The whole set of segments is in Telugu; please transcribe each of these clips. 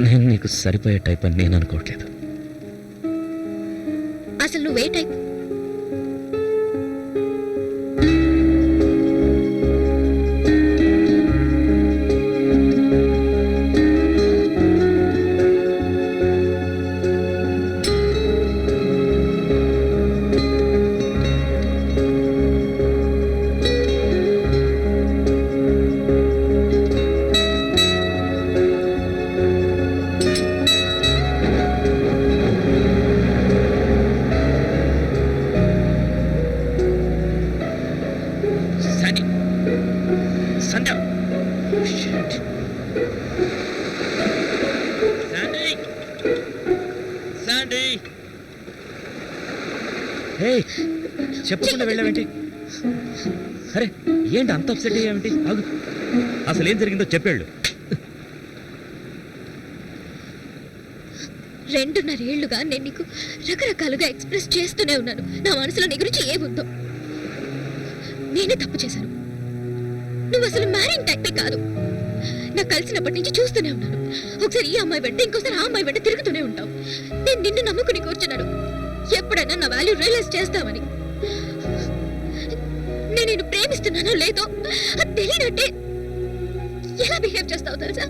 నేను నీకు సరిపోయే టైప్ అని నేను అనుకోవట్లేదు. అసలు నువ్వే టైప్ Sandy! హే చెప్పకుండా వెళ్ళావేంటి? అరే ఏంటి అంత అప్సెట్ అయ్యావేంటి? ఆగు. అసలు ఏం జరిగిందో చెప్పేళ్ళు. రెండున్నర ఏళ్ళుగా నేను నీకు రకరకాలుగా ఎక్స్ప్రెస్ చేస్తూనే ఉన్నాను. నా మనసులో నీ గురించి ఏముందో? నేనే తప్పు చేశాను. నువ్వు అసలు మ్యారింగ్ టైపే కాదు. నాకు కలిసినప్పటి నుంచి చూస్తూనే ఉన్నాను. ఒకసారి ఈ అమ్మాయి వెంట ఇంకోసారి ఆ అమ్మాయి వెంట తిరుగుతూనే ఉంటావు. నేను నిన్ను నమ్ముకుని కూర్చున్నాను. ఎప్పుడైనా నా వాల్యూ రియలైజ్ చేస్తామని నేను నిన్ను ప్రేమిస్తున్నానో లేదో అది తెలియనట్టే ఎలా బిహేవ్ చేస్తావు తెలుసా?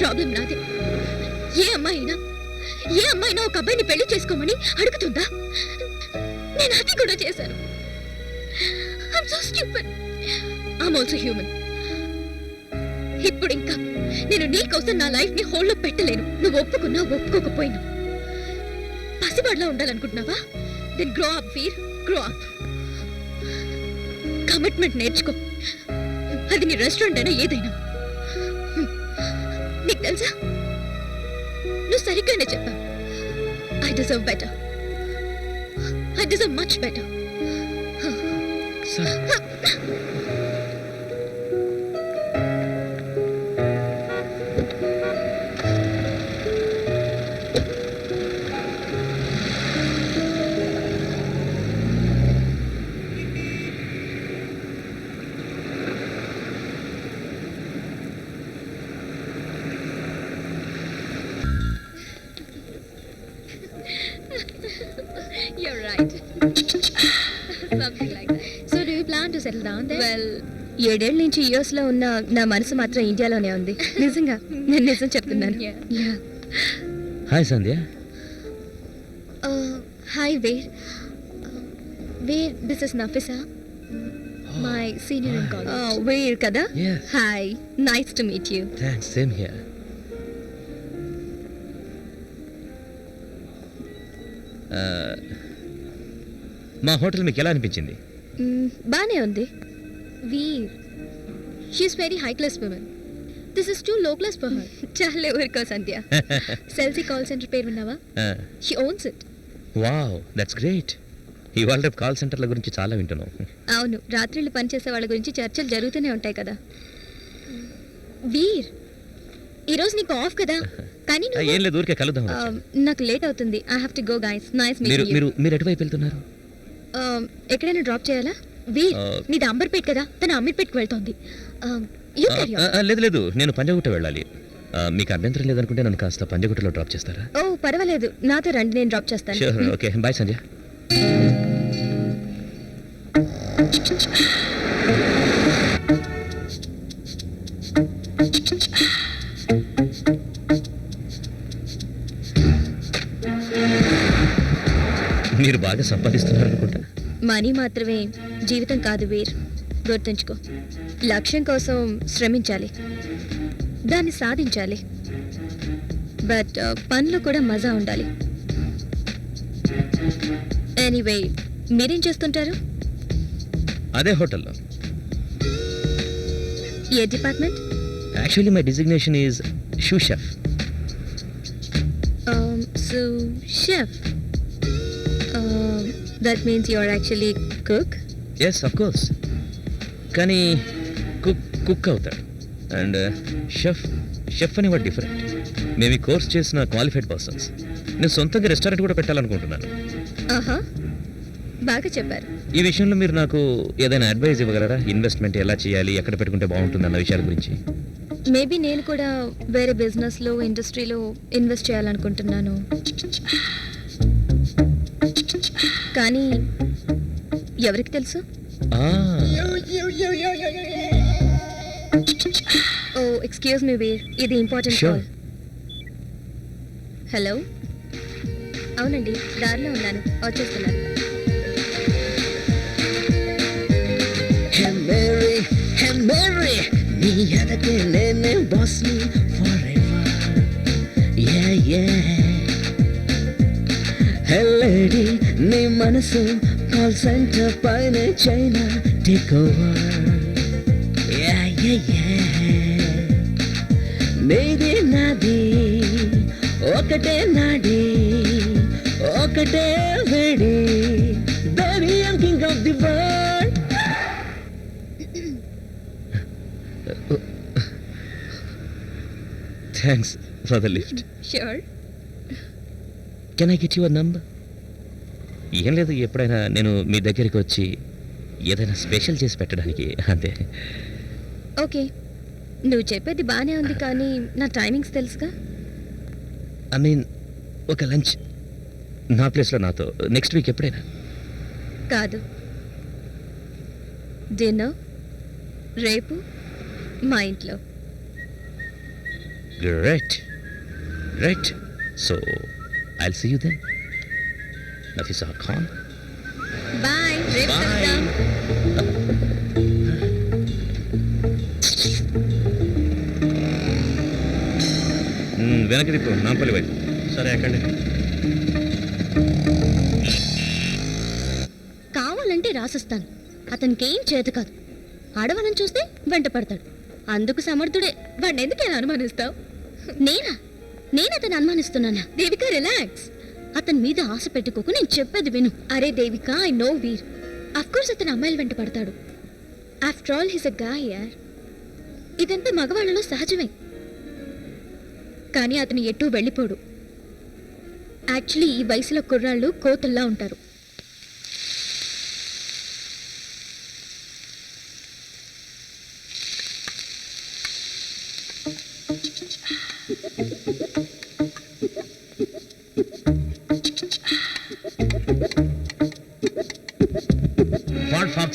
ప్రాబ్లం నాది. ఏ అమ్మాయినా ఏ అమ్మాయినా ఒక అబ్బాయిని పెళ్ళి చేసుకోమని అడుగుతుందా? నేను అది కూడా చేశాను. So stupid I'm also human ఇప్పుడు ఇంకా నేను నీ కోసం నా లైఫ్ని హోల్డ్లో పెట్టలేను. నువ్వు ఒప్పుకున్నా ఒప్పుకోకపోయినా. పసివాడ్లా ఉండాలనుకుంటున్నావా? Then grow up Veer. Grow up commitment నేర్చుకో. అది నీ రెస్టారెంట్ అయినా ఏదైనా. నీకు తెలుసా? నువ్వు సరిగ్గానే చెప్పావు. I deserve better I deserve much better You're right. Something like that. To settle down well ఏడేళ్ళ నుంచి యుఎస్లో ఉన్న నా మనసు మాత్రం ఇండియాలోనే ఉంది. నిజంగా నేను నిజం చెప్తున్నాను. Hi Sandhya hi where where this is Nafisa my senior in college where కదా hi nice to meet you thanks same here మా హోటల్ మీకు ఎలా అనిపించింది? బానే ఉంది. Veer, she's very high class woman. This is too low class for her. చాలే ఊరుకో సంధ్య. Celsi call center పేరు విన్నావా? She owns it. Wow that's great ఇవాళ రేపు కాల్ సెంటర్ల గురించి చాలా వింటున్నాం. అవును రాత్రిళ్ళు పనిచేసే వాళ్ళ గురించి చర్చలు జరుగుతూనే ఉంటాయి కదా. వీర్ ఈరోజు నీకు ఆఫ్ కదా? కానీ ఏం లేదు ఊరికే కలుద్దాం. నాకు లేట్ అవుతుంది. I have to go guys nice మీరు మీరు ఎటువైపు వెళ్తున్నారు? ఎక్కడైనా డ్రాప్ చేయాలా? వీర్ నీది అంబర్పేట్ కదా తన అమీర్పేట్కి వెళ్తోంది. లేదు లేదు నేను పంజగుట్ట వెళ్ళాలి. ఆ, మీకు అభ్యంతరం లేదనుకుంటే నన్ను కాస్త పంజగుట్టలో డ్రాప్ చేస్తారా? ఓ పర్వాలేదు నాతో రండి నేను డ్రాప్ చేస్తాను. Sure okay bye Sandhya. మీరు బాగా సంపాదిస్తున్నారు అనుకుంటా. మనీ మాత్రమే జీవితం కాదు వీర్. గుర్తుంచుకో లక్ష్యం కోసం శ్రమించాలి. దాన్ని సాధించాలి. బట్ పనిలో కూడా మజా ఉండాలి. ఎనీవే మీరేం చేస్తుంటారు? అదే హోటల్లో. ఏ department? Actually my designation is shoe chef. Chef? That means you are actually cook yes of course కానీ కుక్ కుక్ అవుతాడు అండ్ షెఫ్ షెఫ్ అని వాడు డిఫరెంట్ మేము ఈ కోర్స్ చేసిన క్వాలిఫైడ్ పర్సన్స్ నేను సొంతంగా రెస్టారెంట్ కూడా పెట్టాలనుకుంటున్నాను. ఆహా బాగా చెప్పారు. ఈ విషయంలో మీరు నాకు ఏదైనా అడ్వైజ్ ఇవ్వగలరా? ఇన్వెస్ట్మెంట్ ఎలా చేయాలి? ఎక్కడ పెట్టుకుంటే బాగుంటుంది అన్న విషయాల గురించి? మేబీ నేను కూడా వేరే బిజినెస్లో ఇండస్ట్రీలో ఇన్వెస్ట్ చేయాలనుకుంటున్నాను. కానీ ఎవరికి తెలుసు? Oh excuse me Veer. ఇది ఇంపార్టెంట్. కాల్ హలో అవునండి దారిలో ఉన్నాను. వచ్చేస్తున్నాను. నీ ఎదకే నేనే బాస్ని నీ మనసు కాల్ సెంటర్ పైన China take over Yeah, yeah, yeah. నీది నాది ఒకటే నాడి ఒకటే వేడి Baby, I'm king of the world. Thanks for the lift sure can I get your number ఏం లేదు ఎప్పుడైనా నేను మీ దగ్గరికి వచ్చి ఏదైనా స్పెషల్ చేసి పెట్టడానికి అంతే. ఓకే. నువ్వు చెప్పేది బాగానే ఉంది కానీ నా టైమింగ్స్ తెలుసుగా? ఐ మీన్ ఒక లంచ్. నా ప్లేస్లో నాతో. నెక్స్ట్ వీక్ ఎప్పుడైనా? కాదు. డిన్నర్? రేపు? మా ఇంట్లో. Great right so I'll see you then Nafisa Khan bye రేపు Bye. కలుద్దాం వెనక్కి తిప్పు నాంపల్లి వైపు. సరే ఎక్కండి. కావాలంటే రాసిస్తాను. అతనికి ఏం చేత కాదు. ఆడవాళ్ళని చూస్తే వెంట పడతాడు. అందుకు సమర్థుడే. వాడిని ఎందుకు ఎలా అనుమానిస్తావు? నేనా? నేను అతను అనుమానిస్తున్నానా? దేవిక రిలాక్స్. అతని మీద ఆశ పెట్టుకోకు నేను చెప్పేది విను. అరే Devika I know Veer of course అతను అమ్మాయిలు వెంట పడతాడు. After all his a guy యార్ ఇదంతా మగవాళ్ళలో సహజమే. కానీ అతను ఎటూ వెళ్ళిపోడు. యాక్చువల్లీ ఈ వయసులో కుర్రాళ్ళు కోతల్లా ఉంటారు. Thank you.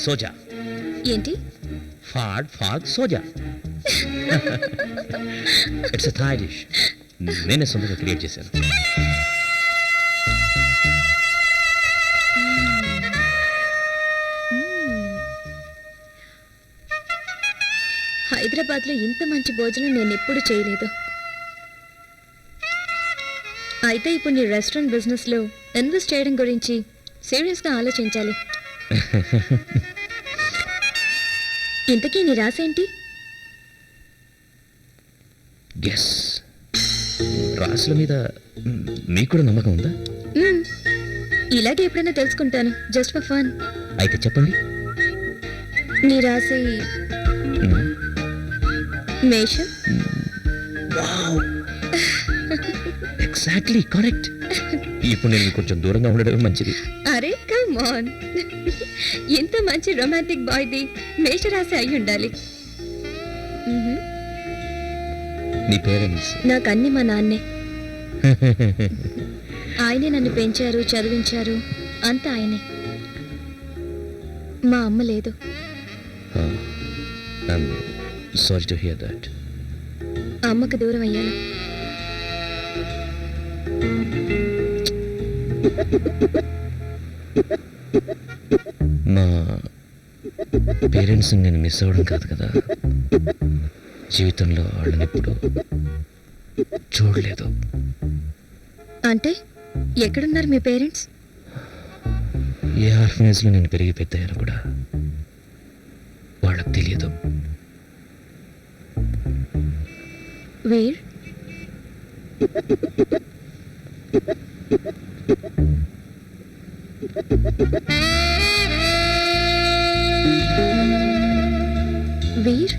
సోజా. ఏంటి? ఫాడ్ ఫాగ్ సోజా. ఇట్స్ థాయ్ డిష్ నేనే సొంతంగా క్రియేట్ చేశాను. హైదరాబాద్లో ఇంత మంచి భోజనం నేను ఎప్పుడు చేయలేదు. అయితే ఇప్పుడు నీ రెస్టారెంట్ బిజినెస్లో ఇన్వెస్ట్ చేయడం గురించి సీరియస్గా ఆలోచించాలి. ఇంతకీ నీ రాసేంటి గెస్ రాసుల మీద మీకు కూడా నమ్మకం ఉందా. ఇలాగే ఎప్పుడైనా తెలుసుకుంటాను. జస్ట్ ఫర్ ఫన్ అయితే చెప్పండి. నీ రాసి మేషం? ఎగ్జాక్ట్లీ కరెక్ట్ ఇప్పుడు నేను కొంచెం దూరంగా ఉండడమే మంచిది. అరే కమ్ ఆన్ ఇంత మంచి రొమాంటిక్ బాయ్ది మేషరాశి అయి ఉండాలి. మ్హూ. నీ పేరెంట్స్ నాకు అన్ని మా నాన్నే. ఆయనే నన్ను పెంచారు చదివించారు అంతా ఆయనే. మా అమ్మ లేదు. సారీ టు హియర్ దట్ అమ్మకు దూరం అయ్యాను. మా పేరెంట్స్ నేను మిస్ అవ్వడం కాదు కదా. జీవితంలో వాళ్ళని ఎప్పుడు చూడలేదు. అంటే ఎక్కడున్నారు మీ పేరెంట్స్? ఏ ఆర్ఫనేజ్లో నేను పెరిగి పెద్దయ్యాను కూడా వాళ్ళకి తెలియదు. వీర్? వీర్